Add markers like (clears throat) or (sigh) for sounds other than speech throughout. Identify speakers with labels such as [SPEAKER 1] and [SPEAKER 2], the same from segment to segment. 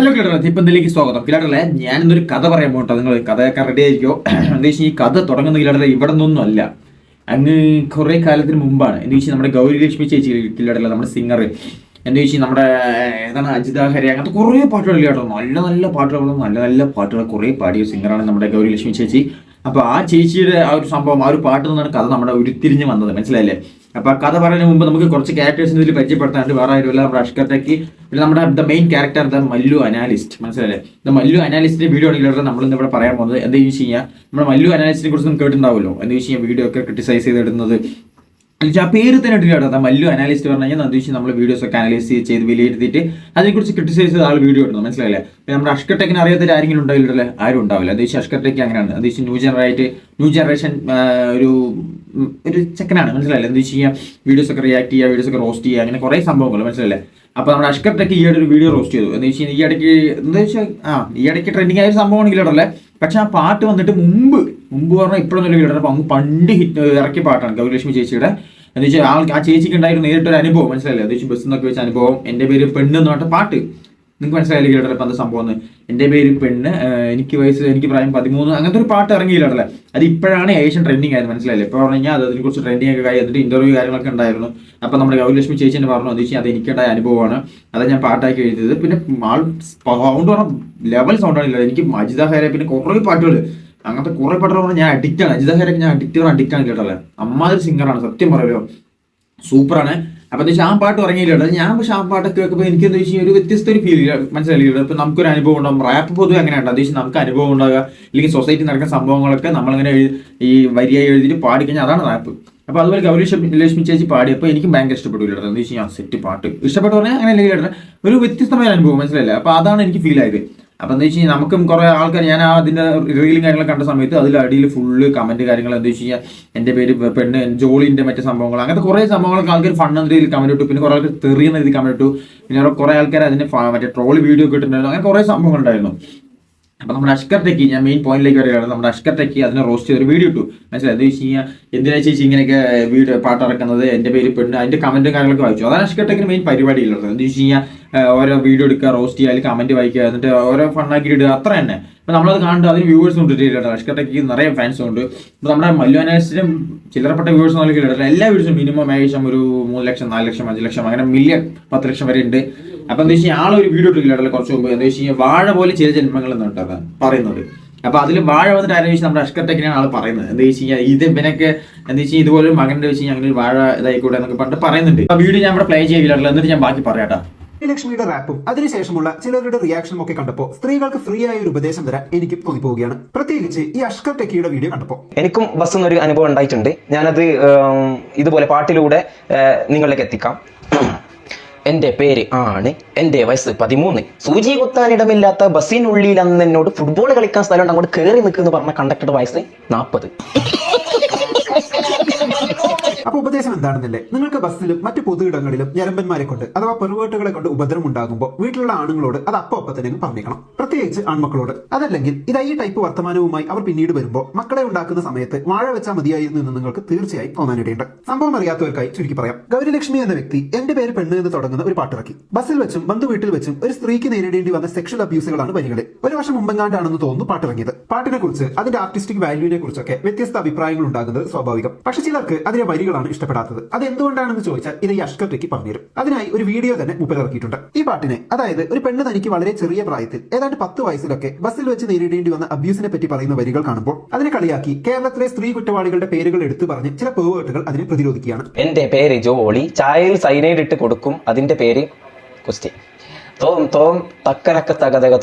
[SPEAKER 1] Hello കിടറ തിപ്പന്തിലേക്ക് സ്വാഗതം. കിലാടല്ലേ ഞാൻ ഇന്നൊരു കഥ പറയാൻ പോകട്ടോ. നിങ്ങൾ കഥയൊക്കെ റെഡി ആയിരിക്കോ? (clears throat) എന്താ വെച്ചാൽ ഈ കഥ തുടങ്ങുന്ന കിടറ ഇവിടെ നിന്നൊന്നും അല്ല. അങ്ങ് കുറേ കാലത്തിന് മുമ്പാണ്. എന്താ വെച്ചാൽ നമ്മുടെ ഗൗരി ലക്ഷ്മി ചേച്ചി കിടറല്ല നമ്മുടെ സിംഗർ എന്താ വെച്ചാൽ നമ്മുടെ ഏതാണ് അജിത ഹരി അങ്ങനത്തെ കുറേ പാട്ടുകൾ കേട്ടോ. നല്ല നല്ല പാട്ടുകൾ നല്ല നല്ല പാട്ടുകൾ കുറേ പാടിയ സിംഗറാണ് നമ്മുടെ ഗൗരി ലക്ഷ്മി ചേച്ചി. അപ്പോൾ ആ ചേച്ചിയുടെ ആ ഒരു സംഭവം ആ ഒരു പാട്ട് നിന്നാണ് കഥ നമ്മുടെ ഉരുത്തിരിഞ്ഞ് വന്നത്. മനസ്സിലായില്ലേ? അപ്പൊ ആ കഥ പറയുന്നതിന് മുമ്പ് നമുക്ക് കുറച്ച് ക്യാരക്ടേഴ്സിന് ഇതിൽ പരിചയപ്പെടുത്താണ്ട് വേറെ ആരുമല്ല നമ്മുടെ അഷ്കർ പിന്നെ നമ്മുടെ the main character the Mallu analyst. മനസ്സിലല്ലേ ദ മല്ലു അനാലിസ്റ്റിന്റെ വീഡിയോ ആണെങ്കിലും നമ്മൾ ഇന്ന് ഇവിടെ പറയാൻ പോകുന്നത്. എന്താ ചോദിച്ചു കഴിഞ്ഞാൽ നമ്മുടെ മല്ലു അനാലിസ്റ്റിനെ കുറിച്ച് നമുക്ക് കേട്ടിട്ടുണ്ടാവുമല്ലോ. എന്താ വെച്ച് വീഡിയോ ഒക്കെ ക്രിട്ടിസൈസ് ചെയ്തിടുന്നത്. ആ പേര് തന്നെ ഇട്ടില്ല മല്ലു അനാലിസ്റ്റ് പറഞ്ഞു കഴിഞ്ഞാൽ നന്ദിച്ച് നമ്മൾ വീഡിയോസ് ഒക്കെ അനലൈസ് ചെയ്ത് വിലയിരുത്തിയിട്ട് അതിനെക്കുറിച്ച് ക്രിട്ടിസൈസ് ചെയ്ത ആൾ വീഡിയോ ഇടുന്നു. മനസ്സിലായില്ലേ? പിന്നെ നമ്മുടെ അഷ്കർ ടെക്കിന് അറിയാത്തൊരു ആരെങ്കിലും ഉണ്ടാവില്ലല്ലേ? ആരും ഉണ്ടാവില്ല. അത് അഷ്കർ ടെക്ക് അങ്ങനെയാണ്. അത് ന്യൂ ജനറേറ്റ് ന്യൂ ജനറേഷൻ ഒരു ഒരു ചെക്കനാണ് മനസ്സിലായില്ലേ? എന്താ കഴിഞ്ഞാൽ വീഡിയോസ് ഒക്കെ റിയാക്ട് ചെയ്യുക വീഡിയോസ് ഒക്കെ റോസ്റ്റ് ചെയ്യുക അങ്ങനെ കുറേ സംഭവങ്ങൾ മനസ്സിലല്ലേ അപ്പോൾ നമ്മുടെ അഷ്കർ ടെക്ക് ഈ ഒരു വീഡിയോ റോസ്റ്റ് ചെയ്തു. എന്ന് വെച്ച് കഴിഞ്ഞാൽ ഈ ഇടയ്ക്ക് എന്താ വെച്ചാൽ ആ ഈ ഇടയ്ക്ക് ട്രെൻഡിങ് ആയ ഒരു സംഭവമാണെങ്കിൽ ഇടല്ലേ പക്ഷെ ആ പാട്ട് വന്നിട്ട് മുമ്പ് മുമ്പ് പറഞ്ഞാൽ ഇപ്പോഴൊന്നും വീഡിയോ അപ്പോൾ അങ്ങ് പണ്ട് ഹിറ്റ് ഇറക്കിയ പാട്ടാണ് ഗൗരിലക്ഷ്മി ചേച്ചിയുടെ. എന്ന് വെച്ചാൽ ആ ചേച്ചിക്ക് ഉണ്ടായിരുന്ന നേരിട്ടൊരു അനുഭവം മനസ്സിലായില്ലേ? എന്ന് വെച്ചാൽ ബസ്സിൽ നിന്നൊക്കെ വെച്ച അനുഭവം എന്റെ പേര് പെണ്ണ് എന്ന് പറഞ്ഞ പാട്ട്. നിങ്ങൾക്ക് മനസ്സിലായില്ലേ കേട്ടല്ലോ ഇപ്പം അത് സംഭവം എന്ന്? എന്റെ പേര് പെണ്ണ് എനിക്ക് വയസ്സ് എനിക്ക് പ്രായം പതിമൂന്ന് അങ്ങനത്തെ ഒരു പാട്ട് ഇറങ്ങിയില്ലേ അത് ഇപ്പോഴാണ് ഏഷ്യൻ ട്രെൻഡിങ് ആയത് മനസ്സിലായില്ലേ? ഇപ്പോൾ പറഞ്ഞു കഴിഞ്ഞാൽ അത് അതിനെക്കുറിച്ച് ട്രെൻഡിങ് ഒക്കെ ആയി എന്നിട്ട് ഇന്റർവ്യൂ കാര്യങ്ങളൊക്കെ ഉണ്ടായിരുന്നു. അപ്പം നമ്മുടെ ഗൗരിലക്ഷ്മി ചേച്ചി എന്നെ പറഞ്ഞു അത് വെച്ചാൽ അത് എനിക്കുണ്ടായ അനുഭവമാണ്. അത് ഞാൻ പാട്ടാക്കി എഴുതിയത്. പിന്നെ ആൾ സൗണ്ട് പറഞ്ഞാൽ ലെവൽ സൗണ്ടാണ് ഇല്ല എനിക്ക് അജിത ഹേരെ പിന്നെ കുറേ പാട്ടുകൾ അങ്ങനത്തെ കുറേ പാട്ടുകൾ പറഞ്ഞാൽ ഞാൻ അഡിക്റ്റ് ആണ്. അജിത ഹേരൊക്കെ ഞാൻ അഡിക്റ്റ് അഡിക്റ്റ് ആണ് കേട്ടല്ലേ. അമ്മാതിരി സിംഗറാണ് സത്യം പറയുമല്ലോ സൂപ്പറാണ് അപ്പൊ എന്താ വെച്ചാൽ ആ പാട്ട് ഇറങ്ങിയില്ല ഞാൻ പക്ഷെ ആ പാട്ടൊക്കെ കേൾക്കുമ്പോൾ എനിക്ക് എന്താ വെച്ചാൽ ഒരു വ്യത്യസ്ത ഒരു ഫീൽ മനസ്സിലായില്ല? ഇപ്പൊ നമുക്കൊരു അനുഭവം ഉണ്ടാവും. റാപ്പ് പൊതുവെ അങ്ങനെയാണ്. അത് നമുക്ക് അനുഭവം ഉണ്ടാകുക അല്ലെങ്കിൽ സൊസൈറ്റി നടക്കുന്ന സംഭവങ്ങളൊക്കെ നമ്മളിങ്ങനെ ഈ വരിയായി എഴുതിയിട്ട് പാടിക്കഴിഞ്ഞാൽ അതാണ് റാപ്പ് അപ്പൊ അതുപോലെ ഗൗരി ലക്ഷ്മി- ചേച്ചി പാടിയപ്പോൾ എനിക്ക് ഭയങ്കര ഇഷ്ടപ്പെട്ടു കേട്ടോ എന്താ വെച്ചാൽ സെറ്റ് പാട്ട്. ഇഷ്ടപ്പെട്ടു പറഞ്ഞാൽ അങ്ങനെ അല്ലെങ്കിൽ ഒരു വ്യത്യസ്തമായ അനുഭവം. മനസ്സിലായില്ല? അപ്പൊ അതാണ് എനിക്ക് ഫീൽ ആയത്. അപ്പൊ എന്താ വെച്ച് കഴിഞ്ഞാൽ നമുക്കും കുറേ ആൾക്കാർ ഞാൻ ആ അതിന്റെ റീലും കാര്യങ്ങളൊക്കെ കണ്ട സമയത്ത് അതിൽ അടിയിൽ ഫുള്ള് കമന്റ് കാര്യങ്ങൾ എന്താ വെച്ച് കഴിഞ്ഞാൽ എന്റെ പേര് പെണ്ണ് ജോളിന്റെ മറ്റു സംഭവങ്ങൾ അങ്ങനത്തെ കുറേ സംഭവങ്ങളൊക്കെ ആൾക്കാർ ഫണ്ണെന്ന രീതിയിൽ കമന്റ് ഇട്ടു. പിന്നെ കുറെ ആൾക്കാർ തെറിയുന്ന രീതിയിൽ കമന്റ് ഇട്ടു. പിന്നെ കുറേ ആൾക്കാർ അതിന് മറ്റേ ട്രോൾ വീഡിയോ ഒക്കെ ഇട്ടിട്ടുണ്ടായിരുന്നു. അങ്ങനെ കുറേ സംഭവങ്ങൾ ഉണ്ടായിരുന്നു. അപ്പൊ നമ്മുടെ അഷ്കർ ടെക്കി ഞാൻ മെയിൻ പോയിന്റിലേക്ക് വരികയാണ്. നമ്മുടെ അഷ്കർ ടെക്കി അതിനെ റോസ്റ്റ് ചെയ്തൊരു വീഡിയോ ഇട്ടു. മനസ്സിലായി? അത് വെച്ച് കഴിഞ്ഞാൽ എന്തിനാ ചേച്ചി ഇങ്ങനെയൊക്കെ വീഡിയോ പാട്ട് ഇറക്കുന്നത്? എന്റെ പേര് പെണ്ണ് അതിന്റെ കമന്റും കാര്യങ്ങളൊക്കെ വായിച്ചു. അതാണ് അഷ്കർ ടെക്കിന് മെയിൻ പരിപാടി ഉള്ളത് എന്താ വെച്ച് കഴിഞ്ഞാൽ ഓരോ വീഡിയോ എടുക്കുക റോസ്റ്റ് ചെയ്യുക കമന്റ് വായിക്കുക എന്നിട്ട് ഓരോ ഫണ്ണാക്കി ഇടുക അത്ര തന്നെ. അപ്പൊ നമ്മളത് കാണുന്നത് അതിന് വ്യൂവേഴ്സ് ഉണ്ട് അഷ്കർ ടെക്കി നിറയെ ഫാൻസ് ഉണ്ട്. അപ്പൊ നമ്മുടെ മല്ലുവനാസിനും ചിലർപ്പെട്ട വ്യൂവേഴ്സ് നൽകിയിട്ടില്ല എല്ലാ വീഡിയോസും മിനിമം ഏകദേശം ഒരു മൂന്ന് ലക്ഷം നാല് ലക്ഷം അഞ്ച് ലക്ഷം അങ്ങനെ മില്യൺ പത്ത് ലക്ഷം വരെ ഉണ്ട്. അപ്പൊ എന്താ വെച്ചാൽ ആളൊരു വീഡിയോ ഇട്ടില്ല കുറച്ച് മുമ്പ്? എന്താ വെച്ചാൽ വാഴ പോലെ ചില ജന്മങ്ങൾ എന്നിട്ട് അതാണ് പറയുന്നത്. അപ്പൊ അതിൽ വാഴ വന്നിട്ട് ആരും വെച്ചാൽ നമ്മുടെ അഷ്കർ ടെക്കിനാണ് ആൾ പറയുന്നത്. എന്താ വെച്ച് കഴിഞ്ഞാൽ ഇത് ഇവനൊക്കെ എന്താ വെച്ചാൽ ഇതുപോലെ ഒരു മകന്റെ വെച്ച് കഴിഞ്ഞാൽ അങ്ങനെ ഒരു വാഴ ഇതായിക്കൂടെ എന്നൊക്കെ പറഞ്ഞിട്ട് പറയുന്നുണ്ട്. ആ വീഡിയോ ഞാൻ ഇവിടെ പ്ലേ ചെയ്യില്ല എന്നിട്ട് ഞാൻ ബാക്കി പറയാട്ടാ
[SPEAKER 2] ലക്ഷ്മിയുടെ റാപ്പും അതിനുശേഷമുള്ള ചിലരുടെ റിയാക്ഷനും ഒക്കെ കണ്ടപ്പോൾ സ്ത്രീകൾക്ക് ഫ്രീ ആയ ഒരു ഉപദേശം തരാൻ എനിക്ക് തോന്നിപ്പോവുകയാണ്. പ്രത്യേകിച്ച് ഈ അഷ്കർ ടെക്കിയുടെ വീഡിയോ കണ്ടപ്പോൾ.
[SPEAKER 3] എനിക്കും ബസ് ഒരു അനുഭവം ഉണ്ടായിട്ടുണ്ട്. ഞാനത് ഇതുപോലെ പാട്ടിലൂടെ നിങ്ങളിലേക്ക് എത്തിക്കാം. എന്റെ പേര് ആണ് എന്റെ വയസ്സ് പതിമൂന്ന്. സൂചി കുത്താനിടമില്ലാത്ത ബസ്സിനുള്ളിൽ അന്ന് എന്നോട് ഫുട്ബോൾ കളിക്കാൻ സ്ഥലം അങ്ങോട്ട് കയറി നിൽക്കുന്നു പറഞ്ഞ കണ്ടക്ടർ വയസ്സ് നാൽപ്പത്
[SPEAKER 2] അപ്പൊ ഉപദേശം എന്താണെന്നല്ലേ? നിങ്ങൾക്ക് ബസ്സിലും മറ്റു പൊതുയിടങ്ങളിലും ഞരമ്പന്മാരെ കൊണ്ട് അഥവാ പെറുവേട്ടുകളെ കൊണ്ട് ഉപദ്രവം ഉണ്ടാകുമ്പോൾ വീട്ടിലുള്ള ആണുങ്ങളോട് അത് അപ്പൊ അപ്പൊ തന്നെ പറഞ്ഞേക്കണം. പ്രത്യേകിച്ച് ആൺമക്കളോട്. അതല്ലെങ്കിൽ ഇതാ ഈ ടൈപ്പ് വർത്തമാനവുമായി അവർ പിന്നീട് വരുമ്പോൾ മക്കളെ ഉണ്ടാക്കുന്ന സമയത്ത് വാഴ വെച്ചാൽ മതിയായിരുന്നു എന്ന് നിങ്ങൾക്ക് തീർച്ചയായും തോന്നാനിടയുണ്ട് സംഭവം അറിയാത്തവർക്കായി ചുരുക്കി പറയാം. ഗൗരിലക്ഷ്മി എന്ന വ്യക്തി എന്റെ പേര് പെണ്ണ് എന്ന് തുടങ്ങുന്ന ഒരു പാട്ടിറക്കി. ബസ്സിൽ വെച്ചും ബന്ധു വീട്ടിൽ വെച്ചും ഒരു സ്ത്രീക്ക് നേരിടേണ്ടി വന്ന സെക്ഷൽ അബ്യൂസുകളാണ് വരികളിൽ ഒരു വർഷം മുമ്പെങ്ങാണ്ടാണെന്ന് തോന്നുന്നു പാട്ടിറങ്ങിയത്. പാട്ടിനെ കുറിച്ച് അതിന്റെ ആർട്ടിസ്റ്റിക് വാല്യൂവിനെ കുറിച്ചൊക്കെ വ്യത്യസ്ത അഭിപ്രായങ്ങൾ ഉണ്ടാകുന്നത് സ്വാഭാവികം. പക്ഷെ ചിലർക്ക് അതിലെ വരികളാണ് ഇഷ്ടപ്പെടാത്തത്. അത് എന്തുകൊണ്ടാണെന്ന് ചോദിച്ചാൽ ഇത് ഈ അഷ്കർ ടെക്കി പറഞ്ഞുതരും. അതിനായി ഒരു വീഡിയോ തന്നെ മുപ്പിൽ ഇറക്കിയിട്ടുണ്ട്. ഈ പാട്ടിനെ അതായത് ഒരു പെണ്ണ് തനിക്ക് വളരെ ചെറിയ പ്രായത്തിൽ ഏതാണ്ട് പത്ത് വയസ്സിലൊക്കെ ബസ്സിൽ വെച്ച് നേരിടേണ്ടി വന്ന അബ്യൂസിനെ പറ്റി പറയുന്ന വരികൾ കാണുമ്പോൾ അതിനെ കളിയാക്കി കേരളത്തിലെ സ്ത്രീ കുറ്റവാളികളുടെ പേരുകൾ എടുത്തു പറഞ്ഞ് ചില പേവേട്ടുകൾ അതിനെ പ്രതിരോധിക്കുകയാണ്.
[SPEAKER 3] എന്റെ പേര് ജോളി. ചായയിൽ സൈനൈഡ് ഇട്ട് കൊടുക്കും. അതിന്റെ പേര് കുസ്തി തോം തോം തക്കനക്ക തകതക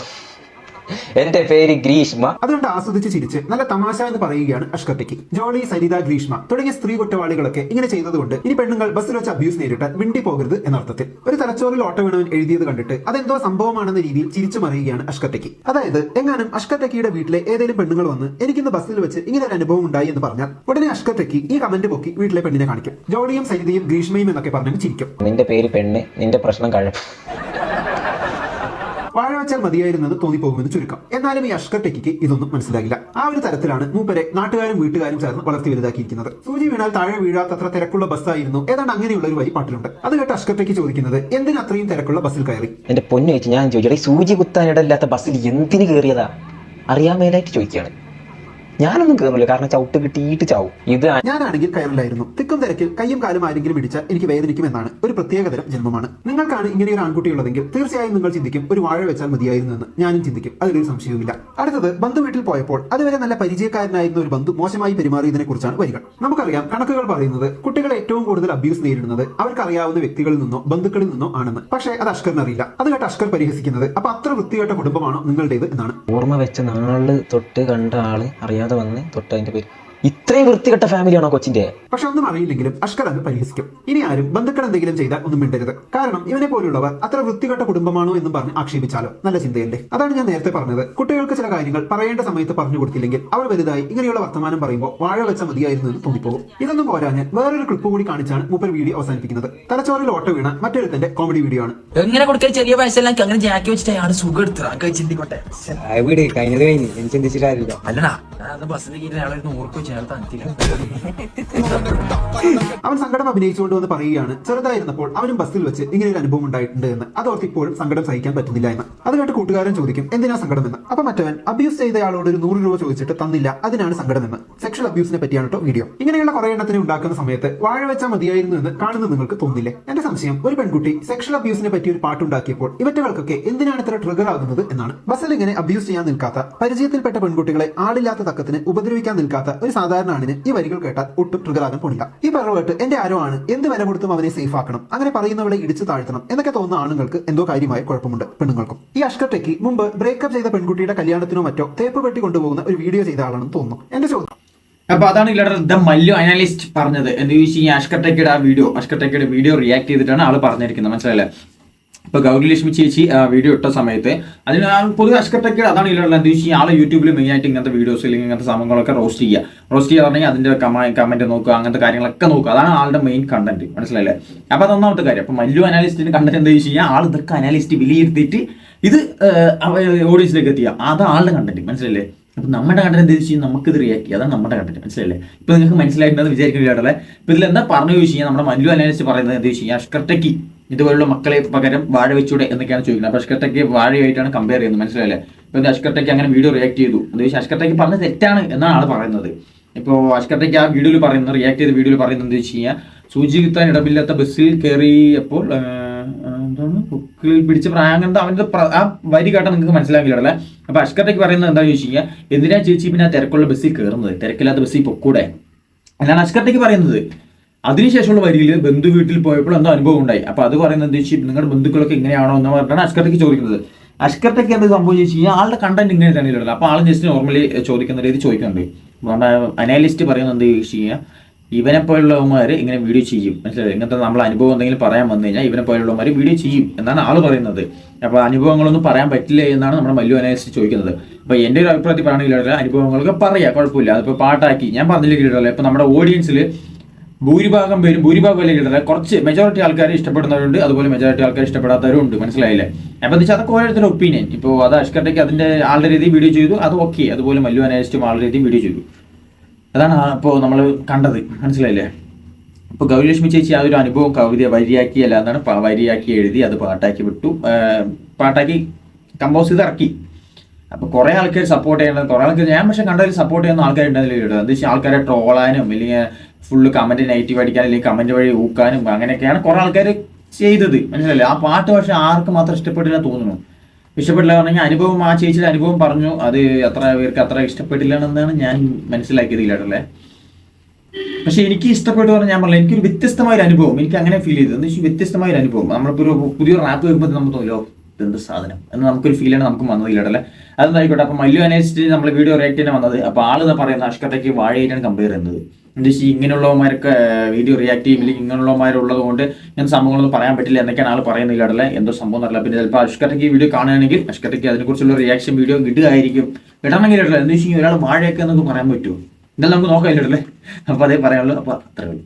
[SPEAKER 3] എന്റെ പേര് ഗ്രീഷ്മ.
[SPEAKER 2] അതുകൊണ്ട് ആസ്വദിച്ച് ചിരിച്ച് നല്ല തമാശ എന്ന് പറയുകയാണ് അഷ്കർ ടെക്കി ജോളി സരിത ഗ്രീഷ്മ തുടങ്ങിയ സ്ത്രീ കുറ്റവാളികളൊക്കെ ഇങ്ങനെ ചെയ്തതുകൊണ്ട് ഇനി പെണ്ണുങ്ങൾ ബസ്സിൽ വെച്ച് അബ്യൂസ് നേരിട്ടാൽ വിണ്ടി പോകരുത് എന്നർത്ഥത്തിൽ. ഒരു തലച്ചോറിൽ ഓട്ട വീണവൻ എഴുതിയത് കണ്ടിട്ട് അതെന്തോ സംഭവമാണെന്ന രീതിയിൽ ചിരിച്ചു മറിയുകയാണ് അഷ്കർ അതായത് എങ്ങാനും അഷ്കർട്ടക്കിയുടെ വീട്ടിലെ ഏതെങ്കിലും പെണ്ണുങ്ങൾ വന്ന് എനിക്കിന്ന് ബസ്സിൽ വെച്ച് ഇങ്ങനെ ഒരു അനുഭവം ഉണ്ടായി എന്ന് പറഞ്ഞാൽ ഉടനെ അഷ്കർ ഈ കമന്റ് പൊക്കി വീട്ടിലെ പെണ്ണിനെ കാണിക്കും. ജോളിയും സരിതയും ഗ്രീഷ്മയും എന്നൊക്കെ പറഞ്ഞു ചിരിക്കും.
[SPEAKER 3] നിന്റെ പേര് പെണ്ണ് നിന്റെ പ്രശ്നം കഴപ്പ്
[SPEAKER 2] വാഴ വെച്ചാൽ മതിയായിരുന്നത് തോന്നിപ്പോകുമെന്ന് ചുരുക്കം. എന്നാലും ഈ അഷ്കർ ടെക്കിക്ക് ഇതൊന്നും മനസ്സിലാകില്ല ആ ഒരു തരത്തിലാണ് മൂപ്പരെ നാട്ടുകാരും വീട്ടുകാരും ചേർന്ന് വളർത്തി വലുതാക്കിയിരിക്കുന്നത്. സൂചി വീണാൽ താഴെ വീഴാത്തത്ര തിരക്കുള്ള ബസ്സായിരുന്നു. ഏതാണ്ട് അങ്ങനെയുള്ള ഒരു വരി പാട്ടിലുണ്ട്. അത് കേട്ട് അഷ്കർ ടെക്കി ചോദിക്കുന്നത് എന്തിന് അത്രയും തിരക്കുള്ള ബസ്സിൽ കയറി?
[SPEAKER 3] എന്റെ പൊന്നു ചോദിച്ചു ഞാൻ ചോദിച്ചു സൂചി കുത്താൻ ബസ്സിൽ എന്തിന് കയറിയതാ? അറിയാൻ മേലായിട്ട് ചോദിക്കുകയാണ്. ഞാനൊന്നും കയറില്ല കാരണം ചവിട്ട് കിട്ടിയിട്ട് ചാവും. ഇത്
[SPEAKER 2] ഞാനാണെങ്കിൽ കയറില്ലായിരുന്നു. തിക്കും തിരക്കിൽ കയ്യും കാലും ആരെങ്കിലും ഇടിച്ചാൽ എനിക്ക് വേദനിക്കുമെന്നാണ് ഒരു പ്രത്യേകതരം ജന്മമാണ്. നിങ്ങൾക്കാണ് ഇങ്ങനെ ഒരു ആൺകുട്ടി ഉള്ളതെങ്കിൽ തീർച്ചയായും നിങ്ങൾ ചിന്തിക്കും. ഒരു വാഴ വെച്ചാൽ മതിയായിരുന്നു എന്ന് ഞാനും ചിന്തിക്കും. അതിലൊരു സംശയവുമില്ല. അടുത്തത് ബന്ധു വീട്ടിൽ പോയപ്പോൾ അതുവരെ നല്ല പരിചയക്കാരനായിരുന്ന ഒരു ബന്ധു മോശമായി പെരുമാറിയതിനെ കുറിച്ചാണ് വരിക നമുക്കറിയാം കണക്കുകൾ പറയുന്നത് കുട്ടികൾ ഏറ്റവും കൂടുതൽ അബ്യൂസ് നേരിടുന്നത് അവർക്കറിയാവുന്ന വ്യക്തികളിൽ നിന്നോ ബന്ധുക്കളിൽ നിന്നോ ആണെന്ന്. പക്ഷേ അത് അഷ്കറിന് അറിയില്ല. അത് കേട്ട് അഷ്കർ പരിഹസിക്കുന്നത് അപ്പൊ അത്ര വൃത്തികെട്ട കുടുംബമാണോ നിങ്ങളുടേത്? എന്നാണ്.
[SPEAKER 3] ഓർമ്മ വെച്ച നാൾ തൊട്ട് കണ്ട ആൾ അറിയാതെ വന്ന് തൊട്ട് അതിന്റെ പേര് ഇത്രയും വൃത്തികെട്ട ഫാമിലിയാണോ കൊച്ചിന്റെ?
[SPEAKER 2] പക്ഷെ ഒന്നും അറിയില്ലെങ്കിലും അഷ്കർ അത് പരിഹസിക്കും. ഇനി ആരും ബന്ധുക്കൾ എന്തെങ്കിലും ചെയ്താൽ ഒന്നും മിണ്ടരുത്. കാരണം ഇവനെ പോലുള്ളവർ അത്ര വൃത്തികെട്ട കുടുംബമാണോ എന്നും പറഞ്ഞ് ആക്ഷേപിച്ചാലോ? നല്ല ചിന്തയല്ലേ? അതാണ് ഞാൻ നേരത്തെ പറഞ്ഞത്. കുട്ടികൾക്ക് ചില കാര്യങ്ങൾ പറയേണ്ട സമയത്ത് പറഞ്ഞു കൊടുത്തില്ലെങ്കിൽ അവർ വലുതായി ഇങ്ങനെയുള്ള വർത്തമാനം പറയുമ്പോൾ വാഴ വെച്ച മതിയായിരുന്നു എന്ന് തോന്നിപ്പോകും. ഇതൊന്നും പോരാഞ്ഞ് വേറൊരു ക്ലിപ്പ് കൂടി കാണിച്ചാണ് മൂപ്പർ വീഡിയോ അവസാനിപ്പിക്കുന്നത്. തലച്ചോറിൽ ഓട്ട വീണ മറ്റൊരുത്തന്റെ കോമഡി വീഡിയോ ആണ്.
[SPEAKER 4] എങ്ങനെ കൊടുക്കാൻ ചെറിയ പൈസ അങ്ങനെ ജാക്കി വെച്ചിട്ട് അയാൾ സുഖം എടുത്തു ചിന്തിക്കോട്ടെ.
[SPEAKER 5] വിട്. കഴിഞ്ഞത് കഴിഞ്ഞ്. ഞാൻ ചിന്തിച്ചിട്ടാരില്ല
[SPEAKER 4] അല്ലടാ ഞാൻ ബസ്സിൽ കയറി അയാളെ നൂറുപ്പ് ചേർത്ത്. അനത്തില്ല
[SPEAKER 2] അവൻ സങ്കടം അഭിനയിച്ചുകൊണ്ട് വന്ന് പറയുകയാണ് ചെറുതായിരുന്നപ്പോൾ അവനും ബസ്സിൽ വെച്ച് ഇങ്ങനെ ഒരു അനുഭവം ഉണ്ടായിട്ടുണ്ട് എന്ന്. അതോർത്ത് ഇപ്പോഴും സങ്കടം സഹിക്കാൻ പറ്റുന്നില്ല എന്ന്. അത് കേട്ട് കൂട്ടുകാരൻ ചോദിക്കും എന്തിനാ സങ്കടം എന്ന് അപ്പൊ മറ്റവൻ അബ്യൂസ് ചെയ്തയാളോട് ഒരു നൂറ് രൂപ ചോദിച്ചിട്ട് തന്നില്ല. അതിനാണ് സങ്കടം എന്ന് സെക്ഷൽ അബ്യൂസിനെ പറ്റിയാണ് കേട്ടോ വീഡിയോ ഇങ്ങനെയുള്ള കുറെ എണ്ണത്തിന് ഉണ്ടാക്കുന്ന സമയത്ത് വാഴ വെച്ചാൽ മതിയായിരുന്നു എന്ന് കാണുന്നത് നിങ്ങൾക്ക് തോന്നില്ലേ? എന്റെ സംശയം ഒരു പെൺകുട്ടി സെക്ഷൽ അബ്യൂസിനെ പറ്റി ഒരു പാട്ട് ഉണ്ടാക്കിയപ്പോൾ ഇവറ്റകൾക്കൊക്കെ എന്തിനാണ് ഇത്ര ട്രിഗർ ആകുന്നത് എന്നാണ്. ബസ്സിൽ ഇങ്ങനെ അബ്യൂസ് ചെയ്യാൻ നിൽക്കാത്ത പരിചയത്തിൽപ്പെട്ട പെൺകുട്ടികളെ ആളില്ലാത്ത തക്കത്തിന് ഉപദ്രവിക്കാൻ നിൽക്കാത്ത ഒരു സാധാരണ ആണിന് ഈ വരികൾ കേട്ടാൽ ഒട്ടും ട്രിഗറാകാൻ പോണില്ല ഈ പറഞ്ഞ എന്റെ ആരോ ആണ് എന്ത് വില കൊടുത്തും അവനെ സേഫ് ആക്കണം. അങ്ങനെ പറയുന്നവളെ ഇടിച്ചു താഴ്ത്തണം. എന്നൊക്കെ തോന്നുന്ന ആണുങ്ങൾക്ക് എന്തോ കാര്യമായ കുഴപ്പമുണ്ട് പെണ്ണുങ്ങൾക്കും. ഈ അഷ്കർ ടെക്കി മുമ്പ് ബ്രേക്കപ്പ് ചെയ്ത പെൺകുട്ടിയുടെ കല്യാണത്തിനോ മറ്റോ തേപ്പ് പെട്ടി കൊണ്ടുപോകുന്ന ഒരു വീഡിയോ ചെയ്ത ആളാണെന്ന് തോന്നുന്നു. എന്റെ ചോദ്യം.
[SPEAKER 1] അപ്പൊ അതാണ് ഇല്ലാതെ ദ മല്ലു അനാലിസ്റ്റ് പറഞ്ഞത്. എന്ന് ചോദിച്ചു ഈ അഷ്കർ ടെക്കിയുടെ ആ വീഡിയോ അഷ്കർ ടെക്കിയുടെ വീഡിയോ റിയാക്ട് ചെയ്തിട്ടാണ് ആൾ പറഞ്ഞിരിക്കുന്നത്. മനസ്സിലായില്ലേ? ഇപ്പൊ ഗൗരി ലക്ഷ്മി ചേച്ചി വീഡിയോ ഇട്ട സമയത്ത് അതിന് പൊതുവെ അഷ്കർ അതാണ് ഇല്ല എന്താ വെച്ചാൽ ആളെ യൂട്യൂബിൽ മെയിൻ ആയിട്ട് ഇങ്ങനത്തെ വീഡിയോസ് അല്ലെങ്കിൽ ഇങ്ങനത്തെ സംഭവങ്ങളൊക്കെ റോസ്റ്റ് ചെയ്യുക റോസ്റ്റ് പറഞ്ഞാൽ അതിന്റെ കമന്റ് നോക്കുക അങ്ങനത്തെ കാര്യങ്ങളൊക്കെ നോക്കുക. അതാണ് ആളുടെ മെയിൻ കണ്ടന്റ് മനസ്സിലല്ലേ അപ്പൊ അത് ഒന്നാമത്തെ കാര്യം. അപ്പൊ മല്ലു അനാലിസ്റ്റിന്റെ കണ്ടന്റ് എന്താ വെച്ച് കഴിഞ്ഞാൽ ആൾ ഇതൊക്കെ അനാലിസ്റ്റ് വിലയിരുത്തിയിട്ട് ഇത് ഓഡിയൻസിലേക്ക് എത്തിക്കുക അത് ആളുടെ കണ്ടന്റ് മനസ്സിലല്ലേ അപ്പൊ നമ്മുടെ കണ്ടന്റ് എന്താ വെച്ച് കഴിഞ്ഞാൽ നമുക്കിത് റിയാക്ട് ചെയ്യുക അതാണ് നമ്മുടെ കണ്ടന്റ് മനസ്സിലല്ലേ ഇപ്പൊ നിങ്ങൾക്ക് മനസ്സിലായിട്ടുണ്ടെന്ന് വിചാരിക്കുന്നില്ല ഇപ്പൊ ഇതിൽ എന്താ പറഞ്ഞു ചോദിച്ചു കഴിഞ്ഞാൽ നമ്മുടെ മല്ലു അനാലിസ്റ്റ് പറയുന്നത് എന്താ വെച്ച് കഴിഞ്ഞാൽ ഇതുപോലുള്ള മക്കളെ പകരം വാഴ വെച്ചൂടെ എന്നൊക്കെയാണ് ചോദിക്കുന്നത്. അപ്പൊ അഷ്കർട്ടയ്ക്ക് വാഴയായിട്ടാണ് കമ്പയർ ചെയ്യുന്നത്. മനസ്സിലായില്ലേ? ഇപ്പൊ ഇത് അഷ്കർ അങ്ങനെ വീഡിയോ റിയാക്ട് ചെയ്തു? അത് വെച്ചാൽ അഷ്കർ ടെക്കി പറഞ്ഞത് തെറ്റാണ് എന്നാണ് ആൾ പറയുന്നത്. ഇപ്പോൾ അഷ്കർട്ടയ്ക്ക് ആ വീഡിയോയിൽ പറയുന്നത് റിയാക്ട് ചെയ്ത വീഡിയോയിൽ പറയുന്നത് എന്താ വെച്ച് കഴിഞ്ഞാൽ സൂചി ഇടമില്ലാത്ത ബസ്സിൽ കയറിയപ്പോൾ എന്താണ്? ബുക്കിൽ പിടിച്ച പ്രായങ്ങളുടെ അവന്റെ പ്ര- ആ വരി കേട്ടാൽ നിങ്ങൾക്ക് മനസ്സിലാക്കില്ലല്ലേ അപ്പൊ അഷ്കർട്ടയ്ക്ക് പറയുന്നത് എന്താ ചോദിച്ചു കഴിഞ്ഞാൽ എന്തിനാ ചേച്ചി പിന്നെ ആ തിരക്കുള്ള ബസ്സിൽ കയറുന്നത്? തിരക്കില്ലാത്ത ബസ്സിൽ പൊക്കൂടെ? എന്നാണ് അഷ്കർട്ടയ്ക്ക് പറയുന്നത്. അതിനുശേഷമുള്ള വരിയിൽ ബന്ധു വീട്ടിൽ പോയപ്പോൾ എന്തോ അനുഭവം ഉണ്ടായി. അപ്പൊ അത് പറയുന്നത് എന്താ വെച്ചാൽ നിങ്ങളുടെ ബന്ധുക്കളൊക്കെ ഇങ്ങനെയാണോ എന്ന് പറഞ്ഞാണ് അഷ്കർത്തേക്ക് ചോദിക്കുന്നത്. അഷ്കർത്തേക്ക് എന്ത് സംഭവം ചോദിച്ചു കഴിഞ്ഞാൽ ആളുടെ കണ്ടന്റ് ഇങ്ങനെ തന്നെ ഉള്ളത് അപ്പൊ ആൾ ജസ്റ്റ് നോർമലി ചോദിക്കുന്ന രീതി ചോദിക്കുന്നുണ്ട്. നമ്മുടെ അനാലിസ്റ്റ് പറയുന്നത് എന്താ ചോദിച്ചു കഴിഞ്ഞാൽ ഇവനെ പോലുള്ളവന്മാർ ഇങ്ങനെ വീഡിയോ ചെയ്യും. മനസ്സിലായി? ഇങ്ങനത്തെ നമ്മൾ അനുഭവം എന്തെങ്കിലും പറയാൻ വന്നു കഴിഞ്ഞാൽ ഇവനെ പോലുള്ളവന്മാർ വീഡിയോ ചെയ്യും എന്നാണ് ആൾ പറയുന്നത്. അപ്പോൾ അനുഭവങ്ങളൊന്നും പറയാൻ പറ്റില്ല എന്നാണ് നമ്മുടെ മല്ലു അനാലിസ്റ്റ് ചോദിക്കുന്നത്. അപ്പോൾ എന്റെ ഒരു അഭിപ്രായത്തിൽ പറയുകയാണെങ്കിൽ അനുഭവങ്ങളൊക്കെ പറയാം. കുഴപ്പമില്ല. അതിപ്പോൾ പാട്ടാക്കി. ഞാൻ പറഞ്ഞില്ല കിട്ടല്ലോ ഇപ്പോൾ നമ്മുടെ ഓഡിയൻസിൽ ഭൂരിഭാഗം പേരും ഭൂരിഭാഗം അല്ലെങ്കിൽ കുറച്ച് മെജോറിറ്റി ആൾക്കാർ ഇഷ്ടപ്പെടുന്നവരുണ്ട് അതുപോലെ മെജോറിറ്റി ആൾക്കാർ ഇഷ്ടപ്പെടാത്തവരും ഉണ്ട് മനസ്സിലായില്ലേ? അപ്പൊ എന്ന് വെച്ചാൽ അതൊക്കെ ഓരോരുത്തരുടെ ഒപ്പീനിയൻ ഇപ്പോൾ അത് അഷ്കർട്ടയ്ക്ക് അതിന്റെ ആളുടെ രീതി വീഡിയോ ചെയ്തു അത് ഓക്കെ അതുപോലെ മല്ലു അനാലിസ്റ്റും ആളുടെ രീതി വീഡിയോ ചെയ്തു. അതാണ് ഇപ്പോൾ നമ്മൾ കണ്ടത്. മനസ്സിലായില്ലേ? ഇപ്പോൾ ഗൗരിലക്ഷ്മി ചേച്ചി ആ ഒരു അനുഭവം കവിത വരിയാക്കി അല്ല എന്നാണ് വരിയാക്കി എഴുതി അത് പാട്ടാക്കി വിട്ടു. പാട്ടാക്കി കമ്പോസ് ചെയ്ത് ഇറക്കി. അപ്പൊ കുറെ ആൾക്കാർ സപ്പോർട്ട് ചെയ്യണം കുറേ ആൾക്കാർ ഞാൻ പക്ഷെ കണ്ടതിൽ സപ്പോർട്ട് ചെയ്യുന്ന ആൾക്കാരുണ്ടെങ്കിൽ എന്താ വെച്ചാൽ ആൾക്കാരെ ട്രോളാനും അല്ലെങ്കിൽ ഫുള്ള് കമന്റ് നെഗറ്റീവ് അടിക്കാൻ അല്ലെങ്കിൽ കമന്റ് വഴി ഊക്കാനും അങ്ങനെയൊക്കെയാണ് കുറെ ആൾക്കാർ ചെയ്തത്. മനസ്സിലല്ലേ ആ പാട്ട് പക്ഷെ ആർക്ക് മാത്രം ഇഷ്ടപ്പെട്ടില്ല തോന്നുന്നു. ഇഷ്ടപ്പെട്ടില്ല പറഞ്ഞാൽ അനുഭവം ആ ചേച്ചിയുടെ അനുഭവം പറഞ്ഞു. അത് അത്ര പേർക്ക് അത്ര ഇഷ്ടപ്പെട്ടില്ല എന്നാണ് ഞാൻ മനസ്സിലാക്കിയത് ഇല്ലാട്ടല്ലേ പക്ഷെ എനിക്ക് ഇഷ്ടപ്പെട്ടു പറഞ്ഞാൽ ഞാൻ പറഞ്ഞില്ല എനിക്കൊരു വ്യത്യസ്തമായ ഒരു അനുഭവം. എനിക്ക് അങ്ങനെ ഫീൽ ചെയ്തത്. എന്ന് വ്യത്യസ്തമായ ഒരു അനുഭവം. നമ്മളിപ്പോൾ ഒരു പുതിയ റാപ്പ് കേൾക്കുമ്പോൾ നമുക്ക് തോന്നില്ലോ ഇതെന്ത് സാധനം? എന്ന് നമുക്കൊരു ഫീലാണ് നമുക്ക് വന്നതില്ലടല്ലേ അതെന്തായിക്കോട്ടെ അപ്പൊ മല്ലു അനേഷിച്ച് നമ്മൾ വീഡിയോ റിയാക്ട് ചെയ്യാൻ വന്നത്. അപ്പൊ ആൾ പറയുന്ന അഷ്കത്തേക്ക് വാഴയായിട്ടാണ് കമ്പയർ ചെയ്യുന്നത്. എന്താ വെച്ചാൽ ഇങ്ങനെയുള്ളവന്മാരൊക്കെ വീഡിയോ റിയാക്ട് ചെയ്യും. ഇല്ലെങ്കിൽ ഇങ്ങനെയുള്ളവന്മാരുള്ളത് കൊണ്ട് ഇങ്ങനെ സംഭവങ്ങളൊന്നും പറയാൻ പറ്റില്ല എന്നൊക്കെയാണ് ആൾ പറയുന്നില്ലടല്ലേ എന്തോ സംഭവം അറിയില്ല. പിന്നെ ചിലപ്പോൾ അഷ്കത്തേക്ക് വീഡിയോ കാണുകയാണെങ്കിൽ അഷ്കത്തേക്ക് അതിനെക്കുറിച്ചുള്ള റിയാക്ഷൻ വീഡിയോ കിട്ടുകയായിരിക്കും. ഇടണമെങ്കിൽ ഇടല എന്താ വെച്ചാൽ ഒരാൾ വാഴയൊക്കെ എന്നൊക്കെ പറയാൻ പറ്റുമോ? ഇതെല്ലാം നമുക്ക് നോക്കാം ഇല്ലടല്ലേ അപ്പൊ അതേ പറയാനുള്ളൂ. അപ്പൊ അത്രേ ഉള്ളൂ.